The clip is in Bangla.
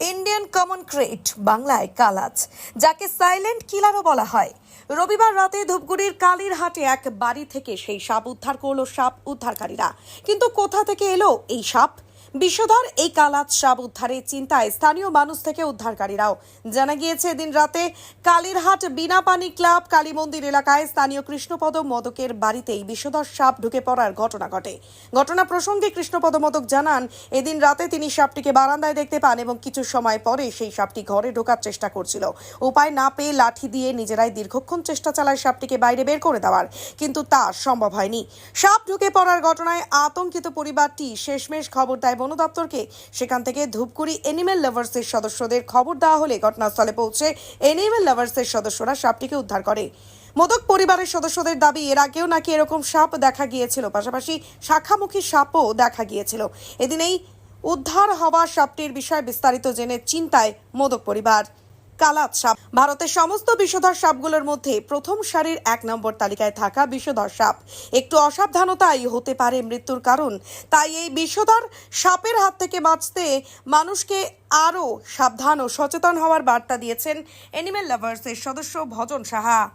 ইন্ডিয়ান কমন ক্রেট বাংলায় কালাজ, যাকে সাইলেন্ট কিলারও বলা হয়। রবিবার রাতে ধূপগুড়ির কালীর হাটে এক বাড়ি থেকে সেই সাপ উদ্ধার করল সাপ উদ্ধারকারীরা। কিন্তু কোথা থেকে এলো এই সাপ? বিষধর এই কালাজ সাপ উদ্ধারের চিন্তায় স্থানীয় মানুষ থেকে উদ্ধারকারীরাও। জানা গিয়েছে, এদিন রাতে কালীরহাট বিনাপানি ক্লাব কালী মন্দির এলাকায় স্থানীয় কৃষ্ণপদ মদকের বাড়িতেই বিষধর সাপ ঢুকে পড়ার ঘটনা ঘটে। ঘটনা প্রসঙ্গে কৃষ্ণপদ মদক জানান, এদিন রাতে তিনি সাপটিকে বারান্দায় দেখতে পান এবং কিছু সময় পরে সেই সাপটি ঘরে ঢোকার চেষ্টা করছিল। উপায় না পেয়ে লাঠি দিয়ে নিজেরাই দীর্ঘক্ষণ চেষ্টা চালায় সাপটিকে বাইরে বের করে দেওয়ার, কিন্তু তা সম্ভব হয়নি। সাপ ঢুকে পড়ার ঘটনায় আতঙ্কিত পরিবারটি শেষমেশ খবর দেয় বন দপ্তরকে। সেখান থেকে ধূপগুড়ি এনিম্যাল লাভার্সের সদস্যদের খবর দেওয়া হলে ঘটনাস্থলে পৌঁছে এনিম্যাল লাভার্সের সদস্যরা সাপটিকে উদ্ধার করে। মোদক পরিবারের সদস্যদের দাবি, এর আগেও নাকি এরকম সাপ দেখা গিয়েছিল। পাশাপাশি শাখামুখী সাপও দেখা গিয়েছিল। এদিনেই উদ্ধার হওয়া সাপটির বিষয়ে বিস্তারিত জেনে চিন্তায় মোদক পরিবার। কালাত সাপ। ভারতের সমস্ত বিষধর সাপগুলোর মধ্যে প্রথম সারির এক নম্বর তালিকায় থাকা বিষধর সাপ। একটু অসাবধানতাই হতে পারে মৃত্যুর কারণ। তাই এই বিষধর সাপের হাত থেকে বাঁচতে মানুষকে আরও সাবধান ও সচেতন হওয়ার বার্তা দিয়েছেন অ্যানিমেল লাভার্সের সদস্য ভজন সাহা।